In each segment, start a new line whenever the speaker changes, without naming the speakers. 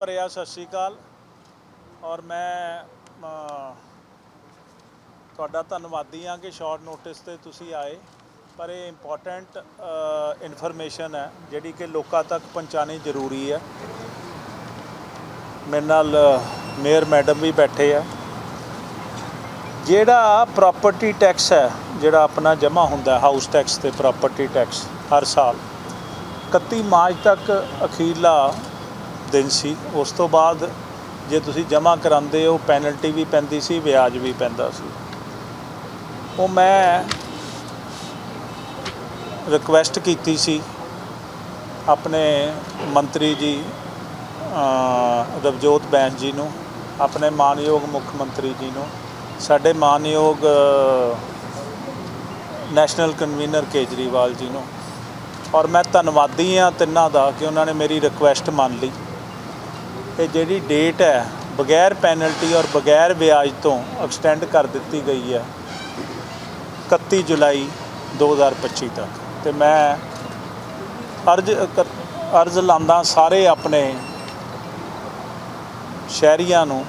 ਭਰਿਆ, ਸਤਿ ਸ਼੍ਰੀ ਅਕਾਲ। ਔਰ ਮੈਂ ਤੁਹਾਡਾ ਧੰਨਵਾਦੀ ਹਾਂ ਕਿ ਸ਼ਾਰਟ ਨੋਟਿਸ ਤੇ ਤੁਸੀਂ ਆਏ। ਪਰ ਇਹ ਇੰਪੋਰਟੈਂਟ ਇਨਫੋਰਮੇਸ਼ਨ ਹੈ, ਜਿਹੜੀ ਕਿ ਲੋਕਾਂ ਤੱਕ ਪਹੁੰਚਾਣੀ ਜ਼ਰੂਰੀ ਹੈ। ਮੇਰੇ ਨਾਲ ਮੇਅਰ ਮੈਡਮ ਵੀ ਬੈਠੇ ਆ। ਜਿਹੜਾ ਪ੍ਰਾਪਰਟੀ ਟੈਕਸ ਹੈ, ਜਿਹੜਾ ਆਪਣਾ ਜਮ੍ਹਾਂ ਹੁੰਦਾ ਹਾਊਸ ਟੈਕਸ ਤੇ ਪ੍ਰਾਪਰਟੀ ਟੈਕਸ ਹਰ ਸਾਲ 31 ਮਾਰਚ ਤੱਕ ਅਖੀਰਲਾ ਦਿਨ ਸੀ। ਉਸ ਤੋਂ ਬਾਅਦ ਜੇ ਤੁਸੀਂ ਜਮ੍ਹਾਂ ਕਰਾਉਂਦੇ ਹੋ, ਪੈਨਲਟੀ ਵੀ ਪੈਂਦੀ ਸੀ, ਵਿਆਜ ਵੀ ਪੈਂਦਾ ਸੀ। ਉਹ ਮੈਂ ਰਿਕਵੈਸਟ ਕੀਤੀ ਸੀ ਆਪਣੇ ਮੰਤਰੀ ਜੀ ਰਵਜੋਤ ਬੈਂਸ ਜੀ ਨੂੰ, ਆਪਣੇ ਮਾਨਯੋਗ ਮੁੱਖ ਮੰਤਰੀ ਜੀ ਨੂੰ, ਸਾਡੇ ਮਾਨਯੋਗ ਨੈਸ਼ਨਲ ਕਨਵੀਨਰ ਕੇਜਰੀਵਾਲ ਜੀ ਨੂੰ। ਔਰ ਮੈਂ ਧੰਨਵਾਦੀ ਹਾਂ ਤਿੰਨਾਂ ਦਾ ਕਿ ਉਹਨਾਂ ਨੇ ਮੇਰੀ ਰਿਕੁਐਸਟ ਮੰਨ ਲਈ। ਇਹ ਜਿਹੜੀ ਡੇਟ ਹੈ, ਬਗੈਰ ਪੈਨਲਟੀ ਔਰ ਬਗੈਰ ਵਿਆਜ ਤੋਂ ਐਕਸਟੈਂਡ ਕਰ ਦਿੱਤੀ ਗਈ ਹੈ 31 ਜੁਲਾਈ 2025 ਤੱਕ। ਤੇ ਮੈਂ ਅਰਜ਼ ਅਰਜ਼ ਲਾਂਦਾ ਸਾਰੇ ਆਪਣੇ ਸ਼ਹਿਰੀਆਂ ਨੂੰ,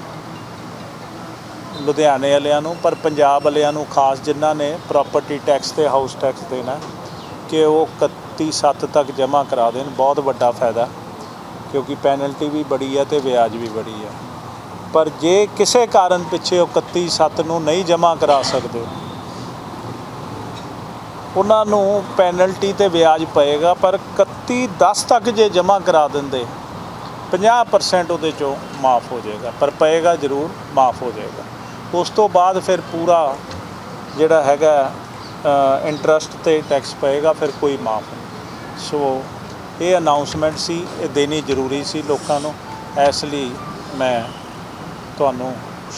ਲੁਧਿਆਣੇ ਵਾਲਿਆਂ ਨੂੰ, ਪਰ ਪੰਜਾਬ ਵਾਲਿਆਂ ਨੂੰ ਖਾਸ ਜਿਨ੍ਹਾਂ ਨੇ ਪ੍ਰਾਪਰਟੀ ਟੈਕਸ ਤੇ ਹਾਊਸ ਟੈਕਸ ਦੇਣਾ, ਕਿ ਉਹ 31 7 ਤੱਕ ਜਮ੍ਹਾਂ ਕਰਾ ਦੇਣ, ਬਹੁਤ ਵੱਡਾ ਫਾਇਦਾ। ਕਿਉਂਕਿ ਪੈਨਲਟੀ ਵੀ ਬੜੀ ਹੈ ਤੇ ਵਿਆਜ ਵੀ ਬੜੀ ਹੈ ਪਰ ਜੇ ਕਿਸੇ ਕਾਰਨ ਪਿੱਛੇ ਉਹ 31 7 ਨੂੰ ਨਹੀਂ ਜਮ੍ਹਾਂ ਕਰਾ ਸਕਦੇ, ਉਹਨਾਂ ਨੂੰ ਪੈਨਲਟੀ ਤੇ ਵਿਆਜ ਪਏਗਾ, ਪਰ 31 10 ਤੱਕ ਜੇ ਜਮ੍ਹਾਂ ਕਰਾ ਦਿੰਦੇ 50% ਉਹਦੇ ਚੋਂ ਮਾਫ ਹੋ ਜਾਏਗਾ, ਪਰ ਪਏਗਾ ਜ਼ਰੂਰ ਮਾਫ ਹੋ ਜਾਏਗਾ। ਉਸ ਤੋਂ ਬਾਅਦ ਫਿਰ ਪੂਰਾ ਜਿਹੜਾ ਹੈਗਾ ਇੰਟਰਸਟ ਤੇ ਟੈਕਸ ਪਏਗਾ, ਫਿਰ ਕੋਈ ਮਾਫ ਨਹੀਂ। ਸੋ ਇਹ ਅਨਾਉਂਸਮੈਂਟ ਸੀ ਇਹ ਦੇਣੀ ਜ਼ਰੂਰੀ ਸੀ ਲੋਕਾਂ ਨੂੰ। ਇਸ ਲਈ ਮੈਂ ਤੁਹਾਨੂੰ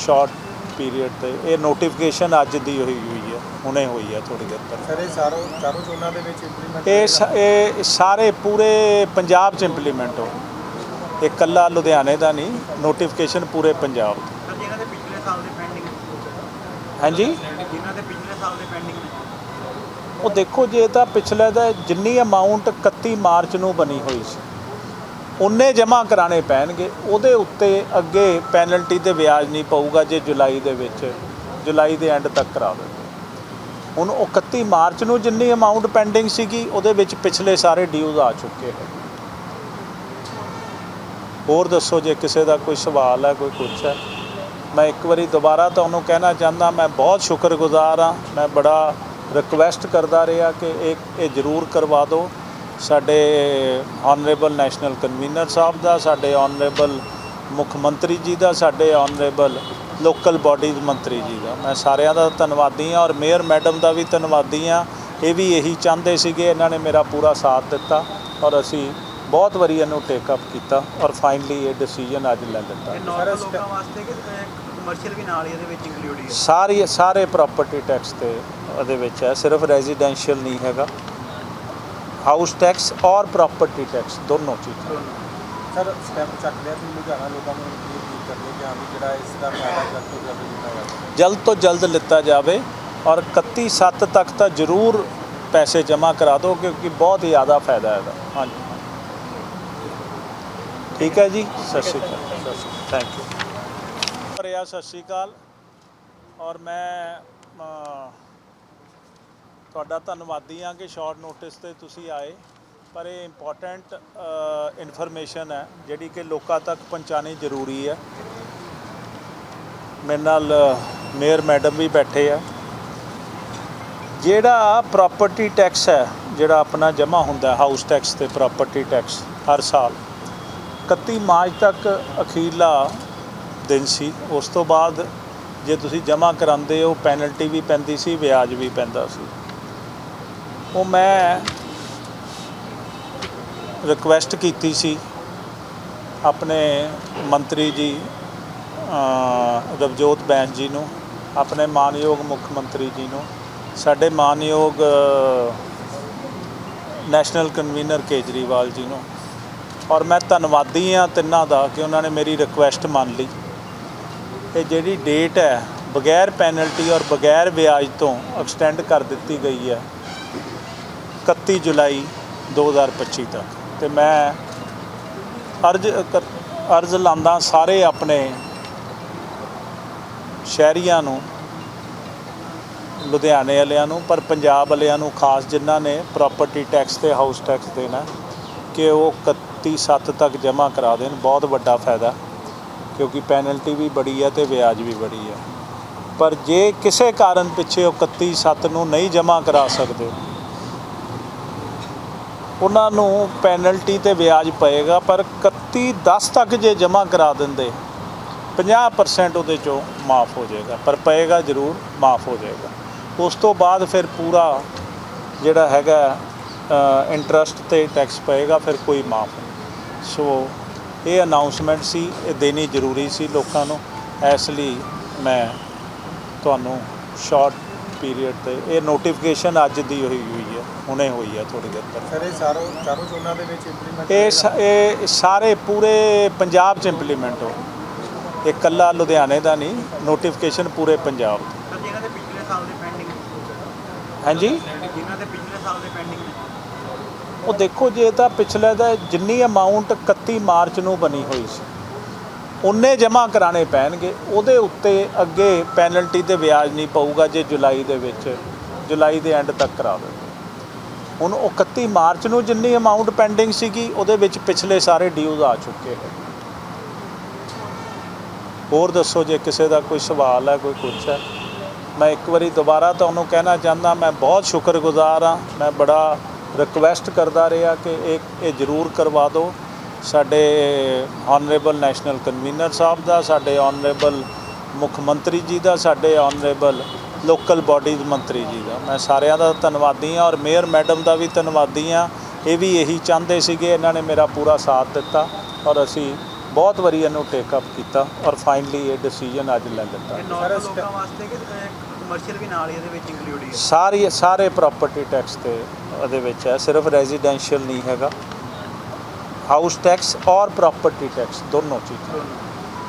ਸ਼ਾਰਟ ਪੀਰੀਅਡ ਤੇ ਇਹ ਨੋਟੀਫਿਕੇਸ਼ਨ ਅੱਜ ਦੀ ਹੋਈ ਹੋਈ ਹੈ ਹੁਣੇ ਹੋਈ ਹੈ ਥੋੜੀ ਦੇਰ ਪਹਿਲਾਂ।
ਸਰ ਇਹ ਸਾਰੋ ਚਾਰੋਂ ਜ਼ੋਨਾਂ ਦੇ ਵਿੱਚ ਇੰਪਲੀਮੈਂਟ
ਇਹ ਸਾਰੇ ਪੂਰੇ ਪੰਜਾਬ 'ਚ ਇੰਪਲੀਮੈਂਟ ਹੋ। ਇਹ ਕੱਲਾ ਲੁਧਿਆਣੇ ਦਾ ਨਹੀਂ ਨੋਟੀਫਿਕੇਸ਼ਨ ਪੂਰੇ ਪੰਜਾਬ ਦਾ
ਸਰ ਜਿਨ੍ਹਾਂ ਦੇ ਪਿਛਲੇ ਸਾਲ ਦੇ ਪੈਂਡਿੰਗ
ਹਾਂਜੀ?
ਜਿਨ੍ਹਾਂ ਦੇ ਪਿਛਲੇ ਸਾਲ ਦੇ ਪੈਂਡਿੰਗ
ਉਹ ਦੇਖੋ ਜੇ ਤਾਂ ਪਿਛਲੇ ਦਾ ਜਿੰਨੀ ਅਮਾਉਂਟ 31 ਮਾਰਚ ਨੂੰ ਬਣੀ ਹੋਈ ਸੀ। ਉਹਨੇ ਜਮ੍ਹਾਂ ਕਰਾਣੇ ਪੈਣਗੇ। ਉਹਦੇ ਉੱਤੇ ਅੱਗੇ ਪੈਨਲਟੀ ਤੇ ਵਿਆਜ ਨਹੀਂ ਪਊਗਾ ਜੇ ਜੁਲਾਈ ਦੇ ਵਿੱਚ, ਜੁਲਾਈ ਦੇ ਐਂਡ ਤੱਕ ਕਰਾ ਦਿੰਦੇ ਹੁਣ ਉਹ 31 ਮਾਰਚ ਨੂੰ ਜਿੰਨੀ ਅਮਾਉਂਟ ਪੈਂਡਿੰਗ ਸੀਗੀ, ਉਹਦੇ ਵਿੱਚ ਪਿਛਲੇ ਸਾਰੇ ਡਿਊਜ਼ ਆ ਚੁੱਕੇ ਹੈ ਹੋਰ ਦੱਸੋ ਜੇ ਕਿਸੇ ਦਾ ਕੋਈ ਸਵਾਲ ਹੈ, ਕੋਈ ਕੁਛ ਹੈ। ਮੈਂ ਇੱਕ ਵਾਰੀ ਦੁਬਾਰਾ ਤੁਹਾਨੂੰ ਕਹਿਣਾ ਚਾਹੁੰਦਾ, ਮੈਂ ਬਹੁਤ ਸ਼ੁਕਰਗੁਜ਼ਾਰ ਹਾਂ। ਮੈਂ ਬੜਾ ਰਿਕਵੈਸਟ ਕਰਦਾ ਰਿਹਾ ਕਿ ਇਹ ਇਹ ਜ਼ਰੂਰ ਕਰਵਾ ਦਿਓ। ਸਾਡੇ ਆਨਰੇਬਲ ਨੈਸ਼ਨਲ ਕਨਵੀਨਰ ਸਾਹਿਬ ਦਾ, ਸਾਡੇ ਆਨਰੇਬਲ ਮੁੱਖ ਮੰਤਰੀ ਜੀ ਦਾ, ਸਾਡੇ ਆਨਰੇਬਲ ਲੋਕਲ ਬਾਡੀਜ਼ ਮੰਤਰੀ ਜੀ ਦਾ। ਮੈਂ ਸਾਰਿਆਂ ਦਾ ਧੰਨਵਾਦੀ ਹਾਂ ਔਰ ਮੇਅਰ ਮੈਡਮ ਦਾ ਵੀ ਧੰਨਵਾਦੀ ਹਾਂ। ਇਹ ਵੀ ਇਹੀ ਚਾਹੁੰਦੇ ਸੀਗੇ, ਇਹਨਾਂ ਨੇ ਮੇਰਾ ਪੂਰਾ ਸਾਥ ਦਿੱਤਾ ਔਰ ਅਸੀਂ ਬਹੁਤ ਵਾਰੀ ਇਹਨੂੰ ਟੇਕ ਅਪ ਕੀਤਾ ਔਰ ਫਾਈਨਲੀ ਇਹ ਡਿਸੀਜਨ ਅੱਜ ਲੈ ਲਿੱਤਾ।
ਕਿ ਕਮਰਸ਼ੀਅਲ ਵੀ ਨਾਲ ਹੀ ਇਹਦੇ ਵਿੱਚ ਇੰਕਲੂਡ ਹੀ ਹੈ
ਸਾਰੀ ਸਾਰੇ ਪ੍ਰਾਪਰਟੀ ਟੈਕਸ ਤੇ ਉਹਦੇ ਵਿੱਚ ਹੈ ਸਿਰਫ ਰੈਜ਼ੀਡੈਂਸ਼ੀਅਲ ਨਹੀਂ ਹੈਗਾ। ਹਾਊਸ ਟੈਕਸ ਔਰ ਪ੍ਰਾਪਰਟੀ ਟੈਕਸ ਦੋਨੋਂ ਚੀਜ਼ਾਂ।
ਸਰ ਸਟੈਪ ਚੱਕ ਲਿਆ ਤੁਸੀਂ ਲੁਧਿਆਣਾ ਲੋਕਾਂ ਨੂੰ ਅਪੀਲ ਕਰਨੀ ਕਿ ਵੀ ਜਿਹੜਾ ਇਸ ਦਾ ਫਾਇਦਾ ਜਲਦ ਤੋਂ ਜਲਦ ਦਿੱਤਾ ਜਾਵੇ।
ਜਲਦ ਤੋਂ ਜਲਦ ਲਿੱਤਾ ਜਾਵੇ ਔਰ 31 7 ਤੱਕ ਤਾਂ ਜ਼ਰੂਰ ਪੈਸੇ ਜਮ੍ਹਾਂ ਕਰਾ ਦਿਓ ਕਿਉਂਕਿ ਬਹੁਤ ਹੀ ਜ਼ਿਆਦਾ ਫਾਇਦਾ ਹੈ ਇਹਦਾ। ਹਾਂਜੀ। ਠੀਕ ਹੈ ਜੀ? ਸਤਿ ਸ਼੍ਰੀ ਅਕਾਲ। ਥੈਂਕ ਯੂ ਭਰਿਆ ਸਤਿ ਸ਼੍ਰੀ ਅਕਾਲ। ਔਰ ਮੈਂ ਤੁਹਾਡਾ ਧੰਨਵਾਦੀ ਹਾਂ ਕਿ ਸ਼ਾਰਟ ਨੋਟਿਸ ਤੇ ਤੁਸੀਂ ਆਏ। ਪਰ ਇਹ ਇੰਪੋਰਟੈਂਟ ਇਨਫੋਰਮੇਸ਼ਨ ਹੈ, ਜਿਹੜੀ ਕਿ ਲੋਕਾਂ ਤੱਕ ਪਹੁੰਚਾਣੀ ਜ਼ਰੂਰੀ ਹੈ। ਮੇਰੇ ਨਾਲ ਮੇਅਰ ਮੈਡਮ ਵੀ ਬੈਠੇ ਆ। ਜਿਹੜਾ ਪ੍ਰਾਪਰਟੀ ਟੈਕਸ ਹੈ, ਜਿਹੜਾ ਆਪਣਾ ਜਮ੍ਹਾਂ ਹੁੰਦਾ ਹਾਊਸ ਟੈਕਸ ਤੇ ਪ੍ਰਾਪਰਟੀ ਟੈਕਸ ਹਰ ਸਾਲ 31 ਮਾਰਚ ਤੱਕ ਅਖੀਰਲਾ ਦਿਨ ਸੀ। ਉਸ ਤੋਂ ਬਾਅਦ ਜੇ ਤੁਸੀਂ ਜਮ੍ਹਾਂ ਕਰਾਉਂਦੇ ਹੋ, ਪੈਨਲਟੀ ਵੀ ਪੈਂਦੀ ਸੀ, ਵਿਆਜ ਵੀ ਪੈਂਦਾ ਸੀ। ਉਹ ਮੈਂ ਰਿਕੁਐਸਟ ਕੀਤੀ ਸੀ ਆਪਣੇ ਮੰਤਰੀ ਜੀ ਰਵਜੋਤ ਬੈਂਸ ਜੀ ਨੂੰ, ਆਪਣੇ ਮਾਨਯੋਗ ਮੁੱਖ ਮੰਤਰੀ ਜੀ ਨੂੰ, ਸਾਡੇ ਮਾਨਯੋਗ, ਨੈਸ਼ਨਲ ਕਨਵੀਨਰ ਕੇਜਰੀਵਾਲ ਜੀ ਨੂੰ। ਔਰ ਮੈਂ ਧੰਨਵਾਦੀ ਹਾਂ ਤਿੰਨਾਂ ਦਾ ਕਿ ਉਹਨਾਂ ਨੇ ਮੇਰੀ ਰਿਕੁਐਸਟ ਮੰਨ ਲਈ। ਇਹ ਜਿਹੜੀ ਡੇਟ ਹੈ, ਬਗੈਰ ਪੈਨਲਟੀ ਔਰ ਬਗੈਰ ਵਿਆਜ ਤੋਂ ਐਕਸਟੈਂਡ ਕਰ ਦਿੱਤੀ ਗਈ ਹੈ 31 ਜੁਲਾਈ 2025 ਤੱਕ। ਤੇ ਮੈਂ ਅਰਜ਼ ਅਰਜ਼ ਲਾਂਦਾ ਸਾਰੇ ਆਪਣੇ ਸ਼ਹਿਰੀਆਂ ਨੂੰ, ਲੁਧਿਆਣੇ ਵਾਲਿਆਂ ਨੂੰ, ਪਰ ਪੰਜਾਬ ਵਾਲਿਆਂ ਨੂੰ ਖਾਸ ਜਿਨ੍ਹਾਂ ਨੇ ਪ੍ਰਾਪਰਟੀ ਟੈਕਸ ਤੇ ਹਾਊਸ ਟੈਕਸ ਦੇਣਾ, ਕਿ ਉਹ 31 ਸੱਤ ਤੱਕ ਜਮ੍ਹਾਂ ਕਰਾ ਦੇਣ, ਬਹੁਤ ਵੱਡਾ ਫਾਇਦਾ। ਕਿਉਂਕਿ ਪੈਨਲਟੀ ਵੀ ਬੜੀ ਹੈ ਤੇ ਵਿਆਜ ਵੀ ਬੜੀ ਹੈ ਪਰ ਜੇ ਕਿਸੇ ਕਾਰਨ ਪਿੱਛੇ ਉਹ 31 ਸੱਤ ਨੂੰ ਨਹੀਂ ਜਮ੍ਹਾਂ ਕਰਾ ਸਕਦੇ, ਉਹਨਾਂ ਨੂੰ ਪੈਨਲਟੀ ਤੇ ਵਿਆਜ ਪਏਗਾ, ਪਰ 31 10 ਤੱਕ ਜੇ ਜਮ੍ਹਾਂ ਕਰਾ ਦਿੰਦੇ 50% ਉਹਦੇ ਚੋਂ ਮਾਫ ਹੋ ਜਾਏਗਾ, ਪਰ ਪਏਗਾ ਜ਼ਰੂਰ ਮਾਫ ਹੋ ਜਾਏਗਾ। ਉਸ ਤੋਂ ਬਾਅਦ ਫਿਰ ਪੂਰਾ ਜਿਹੜਾ ਹੈਗਾ ਇੰਟਰਸਟ ਤੇ ਟੈਕਸ ਪਏਗਾ, ਫਿਰ ਕੋਈ ਮਾਫ ਨਹੀਂ। ਸੋ ਇਹ ਅਨਾਉਂਸਮੈਂਟ ਸੀ ਇਹ ਦੇਣੀ ਜ਼ਰੂਰੀ ਸੀ ਲੋਕਾਂ ਨੂੰ। ਇਸ ਲਈ ਮੈਂ ਤੁਹਾਨੂੰ ਸ਼ਾਰਟ ਪੀਰੀਅਡ ਤੇ ਇਹ ਨੋਟੀਫਿਕੇਸ਼ਨ ਅੱਜ ਦੀ ਹੋਈ ਹੋਈ ਹੈ ਹੁਣੇ ਹੋਈ ਹੈ ਥੋੜੀ ਦੇਰ ਪਹਿਲਾਂ।
ਸਰ ਇਹ ਸਾਰੋ ਚਾਰੋਂ ਜ਼ੋਨਾਂ ਦੇ ਵਿੱਚ ਇੰਪਲੀਮੈਂਟ
ਇਹ ਸ- ਇਹ ਸਾਰੇ ਪੂਰੇ ਪੰਜਾਬ 'ਚ ਇੰਪਲੀਮੈਂਟ ਹੋ। ਇਹ ਇਕੱਲਾ ਲੁਧਿਆਣੇ ਦਾ ਨਹੀਂ ਨੋਟੀਫਿਕੇਸ਼ਨ ਪੂਰੇ ਪੰਜਾਬ ਦਾ
ਸਰ ਜਿਨ੍ਹਾਂ ਦੇ ਪਿਛਲੇ ਸਾਲ ਦੇ ਪੈਂਡਿੰਗ
ਹਾਂਜੀ?
ਜਿਨ੍ਹਾਂ ਦੇ ਪਿਛਲੇ ਸਾਲ ਦੇ ਪੈਂਡਿੰਗ
ਉਹ ਦੇਖੋ ਜੇ ਤਾਂ ਪਿਛਲੇ ਦਾ ਜਿੰਨੀ ਅਮਾਉਂਟ 31 ਮਾਰਚ ਨੂੰ ਬਣੀ ਹੋਈ ਸੀ। ਉਨੇ ਜਮ੍ਹਾਂ ਕਰਾਣੇ ਪੈਣਗੇ। ਉਹਦੇ ਉੱਤੇ ਅੱਗੇ ਪੈਨਲਟੀ ਤੇ ਵਿਆਜ ਨਹੀਂ ਪਊਗਾ ਜੇ ਜੁਲਾਈ ਦੇ ਵਿੱਚ, ਜੁਲਾਈ ਦੇ ਐਂਡ ਤੱਕ ਕਰਾ ਦਿੰਦੇ ਹੁਣ ਉਹ 31 ਮਾਰਚ ਨੂੰ ਜਿੰਨੀ ਅਮਾਉਂਟ ਪੈਂਡਿੰਗ ਸੀਗੀ, ਉਹਦੇ ਵਿੱਚ ਪਿਛਲੇ ਸਾਰੇ ਡਿਊਜ਼ ਆ ਚੁੱਕੇ ਹੈ ਹੋਰ ਦੱਸੋ ਜੇ ਕਿਸੇ ਦਾ ਕੋਈ ਸਵਾਲ ਹੈ, ਕੋਈ ਕੁਛ ਹੈ। ਮੈਂ ਇੱਕ ਵਾਰੀ ਦੁਬਾਰਾ ਤੁਹਾਨੂੰ ਕਹਿਣਾ ਚਾਹੁੰਦਾ, ਮੈਂ ਬਹੁਤ ਸ਼ੁਕਰਗੁਜ਼ਾਰ ਹਾਂ। ਮੈਂ ਬੜਾ ਰਿਕਵੈਸਟ ਕਰਦਾ ਰਿਹਾ ਕਿ ਇਹ ਇਹ ਜ਼ਰੂਰ ਕਰਵਾ ਦਿਓ। ਸਾਡੇ ਆਨਰੇਬਲ ਨੈਸ਼ਨਲ ਕਨਵੀਨਰ ਸਾਹਿਬ ਦਾ, ਸਾਡੇ ਆਨਰੇਬਲ ਮੁੱਖ ਮੰਤਰੀ ਜੀ ਦਾ, ਸਾਡੇ ਆਨਰੇਬਲ ਲੋਕਲ ਬਾਡੀਜ਼ ਮੰਤਰੀ ਜੀ ਦਾ। ਮੈਂ ਸਾਰਿਆਂ ਦਾ ਧੰਨਵਾਦੀ ਹਾਂ ਔਰ ਮੇਅਰ ਮੈਡਮ ਦਾ ਵੀ ਧੰਨਵਾਦੀ ਹਾਂ। ਇਹ ਵੀ ਇਹੀ ਚਾਹੁੰਦੇ ਸੀਗੇ, ਇਹਨਾਂ ਨੇ ਮੇਰਾ ਪੂਰਾ ਸਾਥ ਦਿੱਤਾ ਔਰ ਅਸੀਂ ਬਹੁਤ ਵਾਰੀ ਇਹਨੂੰ ਟੇਕ ਅਪ ਕੀਤਾ ਔਰ ਫਾਈਨਲੀ ਇਹ ਡਿਸੀਜਨ ਅੱਜ ਲੈ ਲਿੱਤਾ।
ਇਹ ਵਾਸਤੇ ਕਿ ਕਮਰਸ਼ੀਅਲ ਵੀ ਨਾਲ ਹੀ ਇਹਦੇ ਵਿੱਚ ਇੰਕਲੂਡ ਹੀ ਹੈ
ਸਾਰੀ ਸਾਰੇ ਪ੍ਰਾਪਰਟੀ ਟੈਕਸ ਤੇ ਉਹਦੇ ਵਿੱਚ ਹੈ ਸਿਰਫ ਰੈਜ਼ੀਡੈਂਸ਼ੀਅਲ ਨਹੀਂ ਹੈਗਾ। ਹਾਊਸ ਟੈਕਸ ਔਰ ਪ੍ਰਾਪਰਟੀ ਟੈਕਸ ਦੋਨੋਂ ਚੀਜ਼ਾਂ।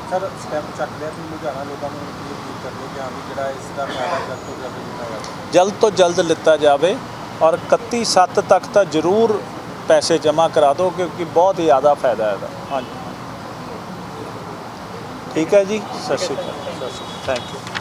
ਸਰ ਸਟੈਪ ਚੱਕ ਲਿਆ ਤੁਸੀਂ ਲੁਧਿਆਣਾ ਲੋਕਾਂ ਨੂੰ ਕੀ ਅਪੀਲ ਕਰਦੇ ਕਿ ਵੀ ਜਿਹੜਾ ਇਸ ਦਾ ਫਾਇਦਾ ਜਲਦ ਤੋਂ ਜਲਦ ਲਿੱਤਾ ਜਾਵੇ?
ਜਲਦ ਤੋਂ ਜਲਦ ਲਿੱਤਾ ਜਾਵੇ ਔਰ 31 ਸੱਤ ਤੱਕ ਤਾਂ ਜ਼ਰੂਰ ਪੈਸੇ ਜਮ੍ਹਾਂ ਕਰਾ ਦਿਓ ਕਿਉਂਕਿ ਬਹੁਤ ਜ਼ਿਆਦਾ ਫਾਇਦਾ ਹੈ ਇਹਦਾ। ਹਾਂਜੀ। ਠੀਕ ਹੈ ਜੀ? ਸਤਿ ਸ਼੍ਰੀ ਅਕਾਲ। Thank you